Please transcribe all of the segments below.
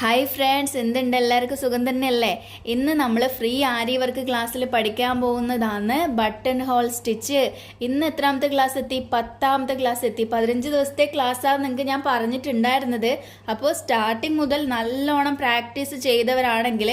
Hi friends എന്തുണ്ട്? എല്ലാവർക്കും സുഖം തന്നെയല്ലേ? ഇന്ന് നമ്മൾ ഫ്രീ ആരി വർക്ക് ക്ലാസ്സിൽ പഠിക്കാൻ പോകുന്നതാണ് ബട്ടൺ ഹോൾ സ്റ്റിച്ച് ഇന്ന് എത്രാമത്തെ ക്ലാസ് എത്തി? പത്താമത്തെ ക്ലാസ് എത്തി. പതിനഞ്ച് ദിവസത്തെ ക്ലാസ്സാണ് നിങ്ങൾക്ക് ഞാൻ പറഞ്ഞിട്ടുണ്ടായിരുന്നത്. അപ്പോൾ സ്റ്റാർട്ടിങ് മുതൽ നല്ലോണം പ്രാക്ടീസ് ചെയ്തവരാണെങ്കിൽ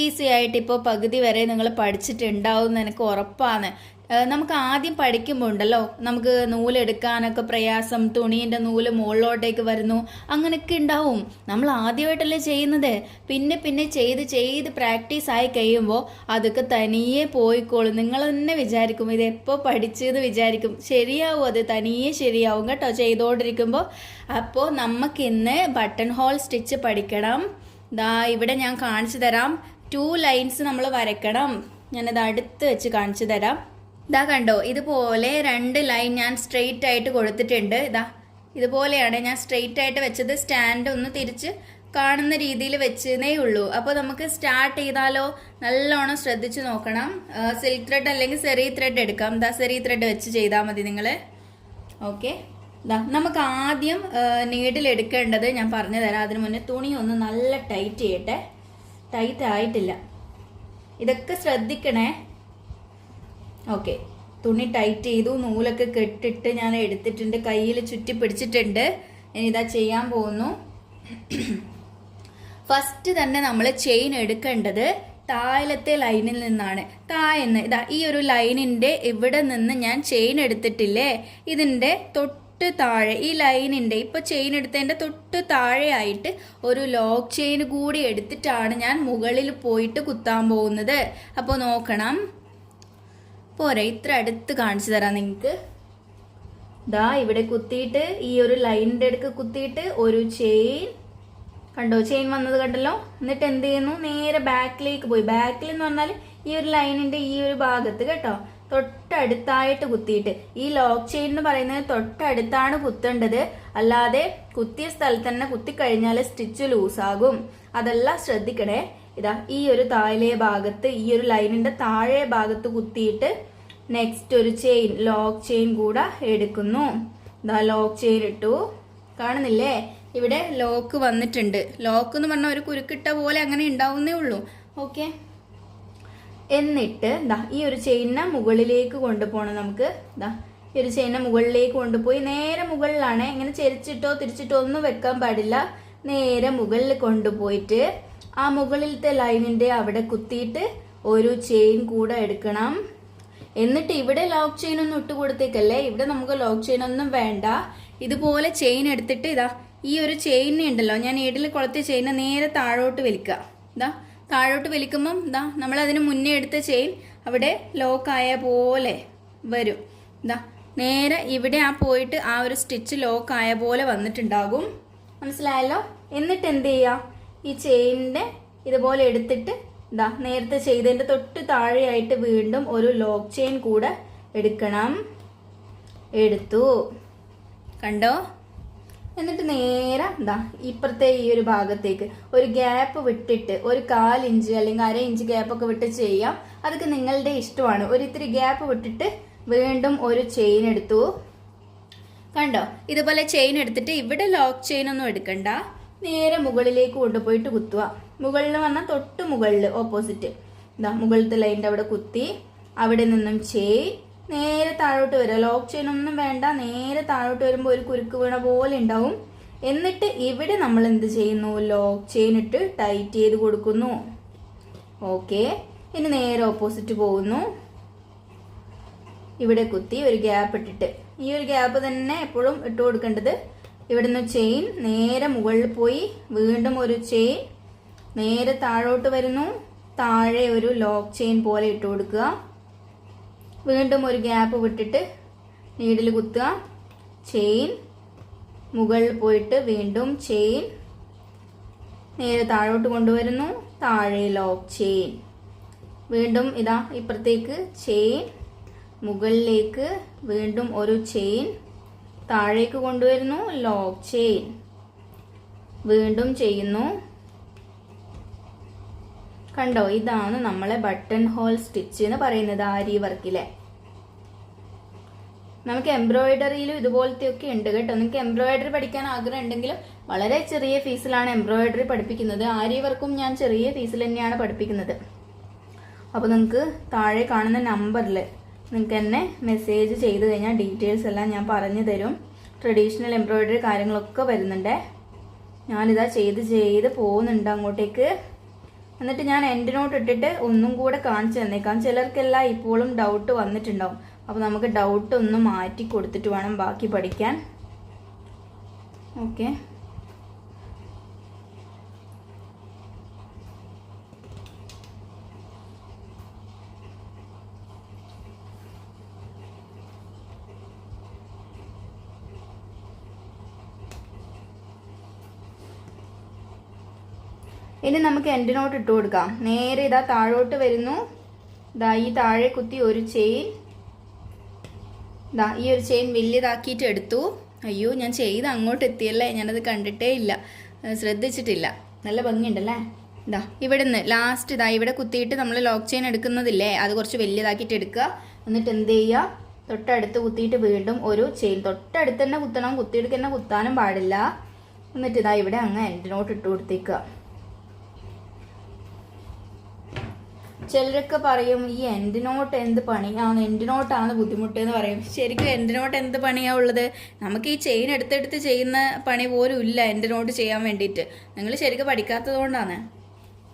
ഈസി ആയിട്ട് ഇപ്പോൾ പകുതി വരെ നിങ്ങൾ പഠിച്ചിട്ടുണ്ടാവും എന്ന് എനിക്ക് ഉറപ്പാണ്. നമുക്ക് ആദ്യം പഠിക്കുമ്പോൾ ഉണ്ടല്ലോ നമുക്ക് നൂലെടുക്കാനൊക്കെ പ്രയാസം തുണീന്റെ നൂൽ മുകളിലോട്ടേക്ക് വരുന്നു അങ്ങനെയൊക്കെ ഉണ്ടാവും. നമ്മൾ ആദ്യമായിട്ടല്ലേ ചെയ്യുന്നത്. പിന്നെ പിന്നെ ചെയ്ത് ചെയ്ത് പ്രാക്ടീസ് ആയി കഴിയുമ്പോൾ അതൊക്കെ തനിയെ പോയിക്കോളും. നിങ്ങൾ തന്നെ വിചാരിക്കും ഇത് എപ്പോൾ പഠിച്ചത്? വിചാരിക്കും. ശരിയാവും അത് തനിയെ ശരിയാവും കേട്ടോ. ചെയ്തുകൊണ്ടിരിക്കുമ്പോൾ അപ്പോൾ നമുക്കിന്ന് ബട്ടൺ ഹോൾ സ്റ്റിച്ച് പഠിക്കണം. ദാ ഇവിടെ ഞാൻ കാണിച്ചു തരാം. ടു ലൈൻസ് നമ്മൾ വരയ്ക്കണം. ഞാനത് അടുത്ത് വെച്ച് കാണിച്ചു തരാം. ഇതാ കണ്ടോ ഇതുപോലെ രണ്ട് ലൈൻ ഞാൻ സ്ട്രെയിറ്റ് ആയിട്ട് കൊടുത്തിട്ടുണ്ട്. ഇതാ ഇതുപോലെയാണ് ഞാൻ സ്ട്രെയിറ്റ് ആയിട്ട് വെച്ചത്. സ്റ്റാൻഡ് ഒന്ന് തിരിച്ച് കാണുന്ന രീതിയിൽ വെച്ചതേ ഉള്ളൂ. അപ്പോൾ നമുക്ക് സ്റ്റാർട്ട് ചെയ്താലോ? നല്ലോണം ശ്രദ്ധിച്ചു നോക്കണം. സിൽക്ക് ത്രെഡ് അല്ലെങ്കിൽ സെറി ത്രെഡ് എടുക്കാം. ദാ സെറി ത്രെഡ് വെച്ച് ചെയ്താൽ മതി നിങ്ങൾ ഓക്കെ ദാ നമുക്ക് ആദ്യം നീഡിൽ എടുക്കേണ്ടത് ഞാൻ പറഞ്ഞു തരാം. അതിന് മുന്നേ തുണി ഒന്ന് നല്ല ടൈറ്റ് ചെയ്യട്ടെ. ടൈറ്റ് ആയിട്ടില്ല. ഇതൊക്കെ ശ്രദ്ധിക്കണേ. ഓക്കെ. തുണി ടൈറ്റ് ചെയ്തു നൂലൊക്കെ കെട്ടിട്ട് ഞാൻ എടുത്തിട്ടുണ്ട് കയ്യിൽ ചുറ്റി പിടിച്ചിട്ടുണ്ട്. ഇനി ഇതാ ചെയ്യാൻ പോകുന്നു. ഫസ്റ്റ് തന്നെ നമ്മൾ ചെയിൻ എടുക്കേണ്ടത് താഴത്തെ ലൈനിൽ നിന്നാണ്. താഴെന്ന് ഇതാ ഈ ഒരു ലൈനിന്റെ ഇവിടെ നിന്ന് ഞാൻ ചെയിൻ എടുത്തിട്ടില്ലേ? ഇതിന്റെ തൊട്ട് താഴെ ഈ ലൈനിന്റെ ഇപ്പൊ ചെയിൻ എടുത്തതിന്റെ തൊട്ട് താഴെയായിട്ട് ഒരു ലോക്ക് ചെയിൻ കൂടി എടുത്തിട്ടാണ് ഞാൻ മുകളിൽ പോയിട്ട് കുത്താൻ പോകുന്നത്. അപ്പോൾ നോക്കണം. പോരെ ഇത്ര അടുത്ത് കാണിച്ചു തരാം നിങ്ങൾക്ക് ദാ ഇവിടെ കുത്തിയിട്ട് ഈ ഒരു ലൈനിന്റെ അടുക്ക് കുത്തിയിട്ട് ഒരു ചെയിൻ കണ്ടോ ചെയിൻ വന്നത് കണ്ടല്ലോ? എന്നിട്ട് എന്ത് ചെയ്യുന്നു? നേരെ ബാക്കിലേക്ക് പോയി. ബാക്കിൽ എന്ന് പറഞ്ഞാൽ ഈ ഒരു ലൈനിന്റെ ഈ ഒരു ഭാഗത്ത് കേട്ടോ തൊട്ടടുത്തായിട്ട് കുത്തിയിട്ട്. ഈ ലോക്ക് ചെയിൻ എന്ന് പറയുന്നത് തൊട്ടടുത്താണ് കുത്തേണ്ടത്. അല്ലാതെ കുത്തിയ സ്ഥലത്ത് തന്നെ കുത്തിക്കഴിഞ്ഞാൽ സ്റ്റിച്ച് ലൂസാകും അതെല്ലാം ശ്രദ്ധിക്കണേ. ഇതാ ഈ ഒരു താഴെ ഭാഗത്ത് ഈ ഒരു ലൈനിന്റെ താഴെ ഭാഗത്ത് കുത്തിയിട്ട് നെക്സ്റ്റ് ഒരു ചെയിൻ ലോക്ക് ചെയിൻ കൂടെ എടുക്കുന്നു. ഇതാ ലോക്ക് ചെയിൻ ഇട്ടു. കാണുന്നില്ലേ? ഇവിടെ ലോക്ക് വന്നിട്ടുണ്ട്. ലോക്ക് എന്ന് പറഞ്ഞാൽ ഒരു കുരുക്കിട്ട പോലെ അങ്ങനെ ഉണ്ടാവുന്നേ ഉള്ളൂ. ഓക്കെ എന്നിട്ട് ദാ ഈ ഒരു ചെയിനെ മുകളിലേക്ക് കൊണ്ടുപോകണം നമുക്ക്. ദാ ഈ ഒരു ചെയിനെ മുകളിലേക്ക് കൊണ്ടുപോയി നേരെ മുകളിലാണ്. ഇങ്ങനെ ചെരിച്ചിട്ടോ തിരിച്ചിട്ടോ ഒന്നും വെക്കാൻ പാടില്ല. നേരെ മുകളിൽ കൊണ്ടുപോയിട്ട് ആ മുകളിലത്തെ ലൈനിന്റെ അവിടെ കുത്തിയിട്ട് ഒരു ചെയിൻ കൂടെ എടുക്കണം. എന്നിട്ട് ഇവിടെ ലോക്ക് ചെയിൻ ഒന്നും ഇട്ട് കൊടുത്തേക്കല്ലേ? ഇവിടെ നമുക്ക് ലോക്ക് ചെയിൻ ഒന്നും വേണ്ട. ഇതുപോലെ ചെയിൻ എടുത്തിട്ട് ഇതാ ഈ ഒരു ചെയിൻ ഉണ്ടല്ലോ ഞാൻ ഏടിൽ കൊളത്തിയ ചെയിനെ നേരെ താഴോട്ട് വലിക്കുക. ഇതാ താഴോട്ട് വലിക്കുമ്പം ഇതാ നമ്മൾ അതിന് മുന്നേ എടുത്ത ചെയിൻ അവിടെ ലോക്കായ പോലെ വരും. ഇതാ നേരെ ഇവിടെ ആ പോയിട്ട് ആ ഒരു സ്റ്റിച്ച് ലോക്കായ പോലെ വന്നിട്ടുണ്ടാകും. മനസ്സിലായല്ലോ? എന്നിട്ട് എന്ത് ചെയ്യുക? ഈ ചെയിനിന്റെ ഇതുപോലെ എടുത്തിട്ട് ഇതാ നേരത്തെ ചെയ്തതിന്റെ തൊട്ട് താഴെയായിട്ട് വീണ്ടും ഒരു ലോക്ക് ചെയിൻ കൂടെ എടുക്കണം. എടുത്തു. കണ്ടോ? എന്നിട്ട് നേരെ എന്താ ഇപ്പുറത്തെ ഈ ഒരു ഭാഗത്തേക്ക് ഒരു ഗ്യാപ്പ് വിട്ടിട്ട് ഒരു കാൽ ഇഞ്ച് അല്ലെങ്കിൽ അര ഇഞ്ച് ഗ്യാപ്പ് ഒക്കെ വിട്ട് ചെയ്യാം. അതൊക്കെ നിങ്ങളുടെ ഇഷ്ടമാണ്. ഒരു ഇത്തിരി ഗ്യാപ്പ് വിട്ടിട്ട് വീണ്ടും ഒരു ചെയിൻ എടുത്തു. കണ്ടോ? ഇതുപോലെ ചെയിൻ എടുത്തിട്ട് ഇവിടെ ലോക്ക് ചെയിൻ ഒന്നും എടുക്കണ്ട. നേരെ മുകളിലേക്ക് കൊണ്ടുപോയിട്ട് കുത്തുക. മുകളിൽ വന്നാൽ തൊട്ട് മുകളിൽ ഓപ്പോസിറ്റ് ഇതാ മുകളിലത്തെ ലൈന്റെ അവിടെ കുത്തി അവിടെ നിന്നും ചെയിൻ നേരെ താഴോട്ട് വരിക. ലോക്ക് ചെയിൻ ഒന്നും വേണ്ട നേരെ താഴോട്ട് വരുമ്പോൾ ഒരു കുരുക്ക് വീണ പോലെ ഉണ്ടാവും. എന്നിട്ട് ഇവിടെ നമ്മൾ എന്ത് ചെയ്യുന്നു? ലോക്ക് ചെയിൻ ഇട്ട് ടൈറ്റ് ചെയ്ത് കൊടുക്കുന്നു. ഓക്കെ ഇനി നേരെ ഓപ്പോസിറ്റ് പോകുന്നു. ഇവിടെ കുത്തി ഒരു ഗ്യാപ്പ് ഇട്ടിട്ട്. ഈ ഒരു ഗ്യാപ്പ് തന്നെ എപ്പോഴും ഇട്ട് കൊടുക്കേണ്ടത് ഇവിടുന്ന് ചെയിൻ നേരെ മുകളിൽ പോയി വീണ്ടും ഒരു ചെയിൻ നേരെ താഴോട്ട് വരുന്നു. താഴെ ഒരു ലോക്ക് ചെയിൻ പോലെ ഇട്ട് കൊടുക്കുക. വീണ്ടും ഒരു ഗ്യാപ്പ് വിട്ടിട്ട് നീഡിൽ കുത്തുക. ചെയിൻ മുകളിൽ പോയിട്ട് വീണ്ടും ചെയിൻ നേരെ താഴോട്ട് കൊണ്ടുവരുന്നു. താഴെ ലോക്ക് ചെയിൻ വീണ്ടും ഇതാ ഇപ്പുറത്തേക്ക് ചെയിൻ മുകളിലേക്ക് വീണ്ടും ഒരു ചെയിൻ താഴേക്ക് കൊണ്ടുവരുന്നു. ലോക്ക് ചെയിൻ വീണ്ടും ചെയ്യുന്നു. കണ്ടോ? ഇതാണ് നമ്മളെ ബട്ടൺ ഹോൾ സ്റ്റിച്ച് എന്ന് പറയുന്നത് ആരി വർക്കിലെ നമുക്ക് എംബ്രോയിഡറിയിലും ഇതുപോലത്തെ ഒക്കെ ഉണ്ട് കേട്ടോ. നിങ്ങൾക്ക് എംബ്രോയിഡറി പഠിക്കാൻ ആഗ്രഹം ഉണ്ടെങ്കിലും വളരെ ചെറിയ ഫീസിലാണ് എംബ്രോയിഡറി പഠിപ്പിക്കുന്നത്. ആരി വർക്കും ഞാൻ ചെറിയ ഫീസിൽ തന്നെയാണ് പഠിപ്പിക്കുന്നത്. അപ്പോൾ നിങ്ങൾക്ക് താഴെ കാണുന്ന നമ്പറിൽ നിങ്ങൾക്ക് എന്നെ മെസ്സേജ് ചെയ്ത് കഴിഞ്ഞാൽ ഡീറ്റെയിൽസ് എല്ലാം ഞാൻ പറഞ്ഞു തരും. ട്രഡീഷണൽ എംബ്രോയിഡറി കാര്യങ്ങളൊക്കെ വരുന്നുണ്ട്. ഞാനിതാ ചെയ്ത് ചെയ്ത് പോകുന്നുണ്ട് അങ്ങോട്ടേക്ക്. എന്നിട്ട് ഞാൻ എൻഡ് നോട്ട് ഇട്ടിട്ട് ഒന്നും കൂടെ കാണിച്ചു തന്നേക്കാം. ചിലർക്കെല്ലാം ഇപ്പോഴും ഡൗട്ട് വന്നിട്ടുണ്ടാവും. അപ്പോൾ നമുക്ക് ഡൗട്ട് ഒന്ന് മാറ്റി കൊടുത്തിട്ട് വേണം ബാക്കി പഠിക്കാൻ. ഓക്കെ ഇനി നമുക്ക് എൻഡ് നോട്ട് ഇട്ട് കൊടുക്കാം. നേരെ ഇതാ താഴോട്ട് വരുന്നു. ഇതാ ഈ താഴെ കുത്തി ഒരു ചെയിൻ ഇതാ ഈ ഒരു ചെയിൻ വലിയതാക്കിയിട്ട് എടുത്തു. അയ്യോ ഞാൻ ചെയ്ത് അങ്ങോട്ട് എത്തിയല്ലേ? ഞാനത് കണ്ടിട്ടേ ഇല്ല. ശ്രദ്ധിച്ചിട്ടില്ല. നല്ല ഭംഗിയുണ്ടല്ലേ? ഇതാ ഇവിടെ നിന്ന് ലാസ്റ്റ് ഇതാ ഇവിടെ കുത്തിയിട്ട് നമ്മൾ ലോക്ക് ചെയിൻ എടുക്കുന്നതില്ലേ? അത് കുറച്ച് വലിയതാക്കിയിട്ട് എടുക്കുക. എന്നിട്ട് എന്ത് ചെയ്യുക? തൊട്ടടുത്ത് കുത്തിയിട്ട് വീണ്ടും ഒരു ചെയിൻ തൊട്ടടുത്ത് തന്നെ കുത്തണം. കുത്തിയെടുക്കുന്ന കുത്താനും പാടില്ല. എന്നിട്ട് ഇതാ ഇവിടെ അങ്ങ് എന്റെ നോട്ട് ഇട്ട് കൊടുത്തേക്കുക. ചിലരൊക്കെ പറയും ഈ എൻഡ് നോട്ട് എന്ത് പണിയാണ് എൻഡ് നോട്ടാണ് ബുദ്ധിമുട്ട് എന്ന് പറയും. ശരിക്കും എൻഡ് നോട്ട് എന്ത് പണിയാ ഉള്ളത്? നമുക്ക് ഈ ചെയിൻ എടുത്തെടുത്ത് ചെയ്യുന്ന പണി പോലും ഇല്ല എൻഡ് നോട്ട് ചെയ്യാൻ വേണ്ടിയിട്ട്. നിങ്ങൾ ശരിക്കും പഠിക്കാത്തത് കൊണ്ടാണ്.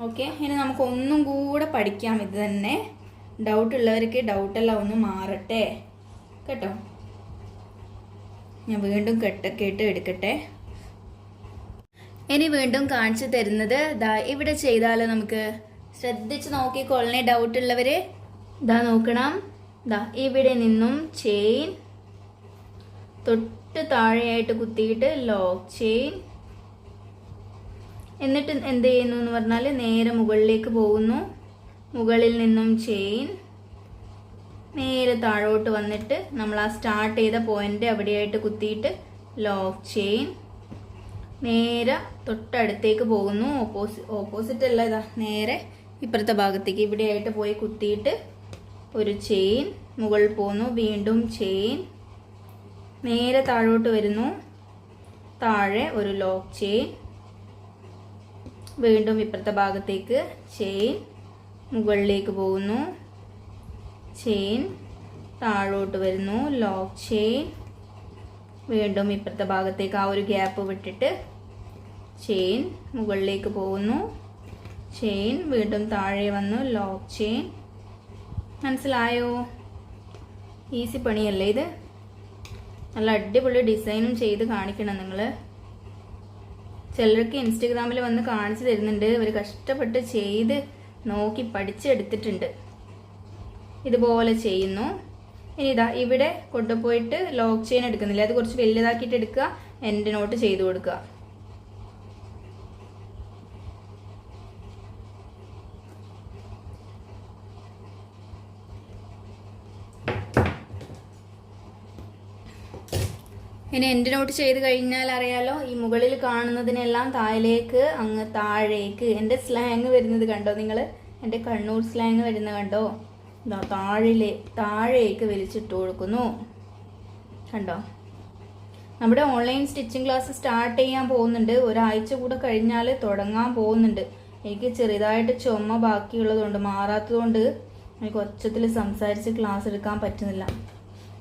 ഓക്കെ ഇനി നമുക്ക് ഒന്നും കൂടെ പഠിക്കാം. ഇത് തന്നെ ഡൗട്ട് ഉള്ളവർക്ക് ഡൗട്ടെല്ലാം ഒന്ന് മാറട്ടെ. കേട്ടോ? ഞാൻ വീണ്ടും കെട്ട കേട്ട് എടുക്കട്ടെ. ഇനി വീണ്ടും കാണിച്ചു തരുന്നത് ഇവിടെ ചെയ്താലോ നമുക്ക്? ശ്രദ്ധിച്ച് നോക്കിക്കൊള്ളണേ ഡൗട്ട് ഉള്ളവര്. ഇതാ നോക്കണം. ഇതാ ഇവിടെ നിന്നും ചെയിൻ തൊട്ട് താഴെയായിട്ട് കുത്തിയിട്ട് ലോക്ക് ചെയിൻ എന്നിട്ട് എന്ത് ചെയ്യുന്നു എന്ന് പറഞ്ഞാൽ നേരെ മുകളിലേക്ക് പോകുന്നു. മുകളിൽ നിന്നും ചെയിൻ നേരെ താഴോട്ട് വന്നിട്ട് നമ്മൾ ആ സ്റ്റാർട്ട് ചെയ്ത പോയിന്റ് അവിടെയായിട്ട് കുത്തിയിട്ട് ലോക്ക് ചെയിൻ നേരെ തൊട്ടടുത്തേക്ക് പോകുന്നു. ഓപ്പോസി ഓപ്പോസിറ്റ് അല്ല ഇതാ നേരെ ഇപ്പുറത്തെ ഭാഗത്തേക്ക് ഇവിടെയായിട്ട് പോയി കുത്തിയിട്ട് ഒരു ചെയിൻ മുകളിൽ പോന്നു. വീണ്ടും ചെയിൻ നേരെ താഴോട്ട് വരുന്നു. താഴെ ഒരു ലോക്ക് ചെയിൻ വീണ്ടും ഇപ്പുറത്തെ ഭാഗത്തേക്ക് ചെയിൻ മുകളിലേക്ക് പോകുന്നു. ചെയിൻ താഴോട്ട് വരുന്നു. ലോക്ക് ചെയിൻ വീണ്ടും ഇപ്പുറത്തെ ഭാഗത്തേക്ക് ആ ഒരു ഗ്യാപ്പ് വിട്ടിട്ട് ചെയിൻ മുകളിലേക്ക് പോകുന്നു. ചെയിൻ വീണ്ടും താഴെ വന്നു. ലോക്ക് ചെയിൻ മനസ്സിലായോ? ഈസി പണിയല്ലേ ഇത്? നല്ല അടിപൊളി ഡിസൈനും ചെയ്ത് കാണിക്കണം നിങ്ങൾ ചിലർക്ക് ഇൻസ്റ്റഗ്രാമിൽ വന്ന് കാണിച്ചു തരുന്നുണ്ട്. അവർ കഷ്ടപ്പെട്ട് ചെയ്ത് നോക്കി പഠിച്ചെടുത്തിട്ടുണ്ട്. ഇതുപോലെ ചെയ്യുന്നു. ഇനി ഇതാ ഇവിടെ കൊണ്ടുപോയിട്ട് ലോക്ക് ചെയിൻ എടുക്കുന്നില്ല? അത് കുറച്ച് വലുതാക്കിയിട്ട് എടുക്കുക. എന്റെ നോട്ട് ചെയ്ത് കൊടുക്കുക. ഇനി എന്റെ നോട്ട് ചെയ്ത് കഴിഞ്ഞാൽ അറിയാലോ ഈ മുകളിൽ കാണുന്നതിനെല്ലാം താഴേക്ക് അങ്ങ് താഴേക്ക് എന്റെ സ്ലാങ് വരുന്നത് കണ്ടോ നിങ്ങൾ? എന്റെ കണ്ണൂർ സ്ലാങ് വരുന്നത് കണ്ടോ? താഴിലെ താഴേക്ക് വലിച്ചിട്ട് കൊടുക്കുന്നു. കണ്ടോ? നമ്മുടെ ഓൺലൈൻ സ്റ്റിച്ചിങ് ക്ലാസ് സ്റ്റാർട്ട് ചെയ്യാൻ പോകുന്നുണ്ട്. ഒരാഴ്ച കൂടെ കഴിഞ്ഞാൽ തുടങ്ങാൻ പോകുന്നുണ്ട്. എനിക്ക് ചെറുതായിട്ട് ചുമ ബാക്കിയുള്ളതുകൊണ്ട് മാറാത്തതുകൊണ്ട് എനിക്ക് ഒച്ചത്തിൽ സംസാരിച്ച് ക്ലാസ് എടുക്കാൻ പറ്റുന്നില്ല.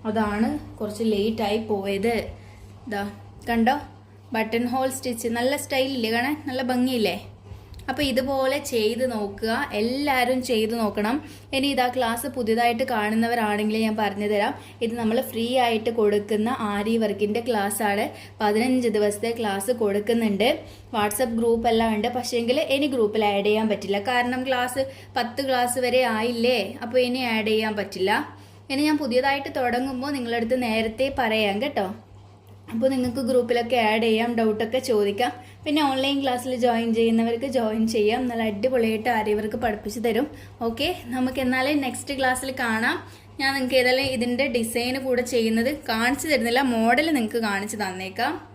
അതാണ് കുറച്ച് ലേറ്റായി പോയത്. ഇതാ കണ്ടോ? Button hole stitch. നല്ല സ്റ്റൈലില്ലേ കാണാൻ? നല്ല ഭംഗിയില്ലേ? അപ്പോൾ ഇതുപോലെ ചെയ്ത് നോക്കുക. എല്ലാവരും ചെയ്ത് നോക്കണം. ഇനി ഇതാ ക്ലാസ് പുതിയതായിട്ട് കാണുന്നവരാണെങ്കിൽ ഞാൻ പറഞ്ഞു തരാം. ഇത് നമ്മൾ ഫ്രീ ആയിട്ട് കൊടുക്കുന്ന ആരി വർക്കിന്റെ ആണ് പതിനഞ്ച് ദിവസത്തെ ക്ലാസ് കൊടുക്കുന്നുണ്ട്. വാട്സപ്പ് ഗ്രൂപ്പ് എല്ലാം ഉണ്ട്. പക്ഷേങ്കിൽ ഇനി ഗ്രൂപ്പിൽ ആഡ് ചെയ്യാൻ പറ്റില്ല. കാരണം ക്ലാസ് പത്ത് ക്ലാസ് വരെ ആയില്ലേ? അപ്പോൾ ഇനി ആഡ് ചെയ്യാൻ പറ്റില്ല. ഇനി ഞാൻ പുതിയതായിട്ട് തുടങ്ങുമ്പോൾ നിങ്ങളടുത്ത് നേരത്തെ പറയാം കേട്ടോ? അപ്പോൾ നിങ്ങൾക്ക് ഗ്രൂപ്പിലൊക്കെ ആഡ് ചെയ്യാം ഡൗട്ടൊക്കെ ചോദിക്കാം. പിന്നെ ഓൺലൈൻ ക്ലാസ്സിൽ ജോയിൻ ചെയ്യുന്നവർക്ക് ജോയിൻ ചെയ്യാം. നല്ല അടിപൊളിയായിട്ട് ആര്യവർക്ക് പഠിപ്പിച്ചു തരും. ഓക്കെ നമുക്ക് എന്നാലേ നെക്സ്റ്റ് ക്ലാസ്സിൽ കാണാം. ഞാൻ നിങ്ങൾക്ക് ഏതായാലും ഇതിന്റെ ഡിസൈൻ കൂടെ ചെയ്യുന്നത് കാണിച്ചു തരുന്നില്ല. മോഡൽ നിങ്ങൾക്ക് കാണിച്ചു തന്നേക്കാം.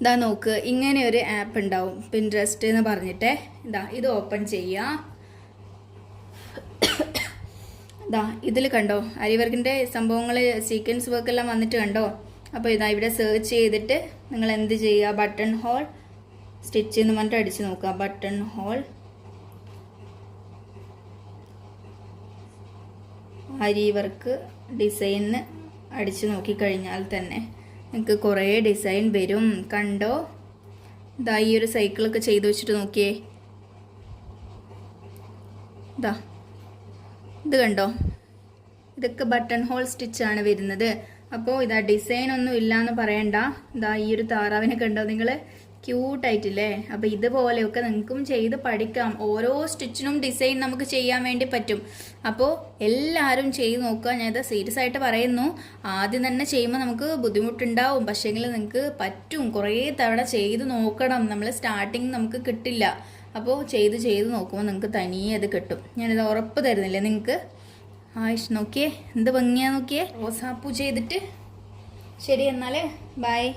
ഇതാ നോക്ക് ഇങ്ങനെ ഒരു ആപ്പ് ഉണ്ടാവും. പിൻട്രസ്റ്റ് എന്ന് പറഞ്ഞിട്ട്. ഇതാ ഇത് ഓപ്പൺ ചെയ്യാം. ദാ ഇതിൽ കണ്ടോ? അരിവർക്കിന്റെ സംഭവങ്ങൾ സീക്വൻസ് വർക്കെല്ലാം വന്നിട്ട് കണ്ടോ? അപ്പോൾ ഇതാ ഇവിടെ സെർച്ച് ചെയ്തിട്ട് നിങ്ങൾ എന്ത് ചെയ്യുക? ബട്ടൺ ഹോൾ സ്റ്റിച്ച് എന്ന് പറഞ്ഞിട്ട് അടിച്ച് നോക്കുക. ബട്ടൺ ഹോൾ അരി വർക്ക് ഡിസൈനിന് അടിച്ച് നോക്കിക്കഴിഞ്ഞാൽ തന്നെ നിങ്ങൾക്ക് കുറേ ഡിസൈൻ വരും. കണ്ടോ? ഇതാ ഈ ഒരു സൈക്കിളൊക്കെ ചെയ്തു വെച്ചിട്ട് നോക്കിയേ. ഇതാ ഇത് കണ്ടോ? ഇതൊക്കെ ബട്ടൺ ഹോൾ സ്റ്റിച്ചാണ് വരുന്നത്. അപ്പോൾ ഇതാ ഡിസൈൻ ഒന്നും ഇല്ല എന്ന് പറയണ്ട. ഇതാ ഈ ഒരു താറാവിനെ കണ്ടോ നിങ്ങൾ ക്യൂട്ടായിട്ടില്ലേ അപ്പോൾ ഇതുപോലെയൊക്കെ നിങ്ങൾക്കും ചെയ്ത് പഠിക്കാം. ഓരോ സ്റ്റിച്ചിനും ഡിസൈൻ നമുക്ക് ചെയ്യാൻ വേണ്ടി പറ്റും. അപ്പോൾ എല്ലാവരും ചെയ്ത് നോക്കുക. ഞാൻ ഇത് സീരിയസ് ആയിട്ട് പറയുന്നു. ആദ്യം തന്നെ ചെയ്യുമ്പോൾ നമുക്ക് ബുദ്ധിമുട്ടുണ്ടാവും. പക്ഷേങ്കിൽ നിങ്ങൾക്ക് പറ്റും. കുറേ തവണ ചെയ്ത് നോക്കണം. നമ്മൾ സ്റ്റാർട്ടിങ് നമുക്ക് കിട്ടില്ല. അപ്പോൾ ചെയ്ത് ചെയ്ത് നോക്കുമ്പോൾ നിങ്ങൾക്ക് തനിയെ അത് കിട്ടും. ഞാനിത് ഉറപ്പ് തരുന്നില്ല നിങ്ങൾക്ക് ആയിഷ് നോക്കിയേ. എന്ത് ഭംഗിയാ നോക്കിയേ? റോസാപ്പൂ ചെയ്തിട്ട്. ശരി എന്നാൽ ബൈ.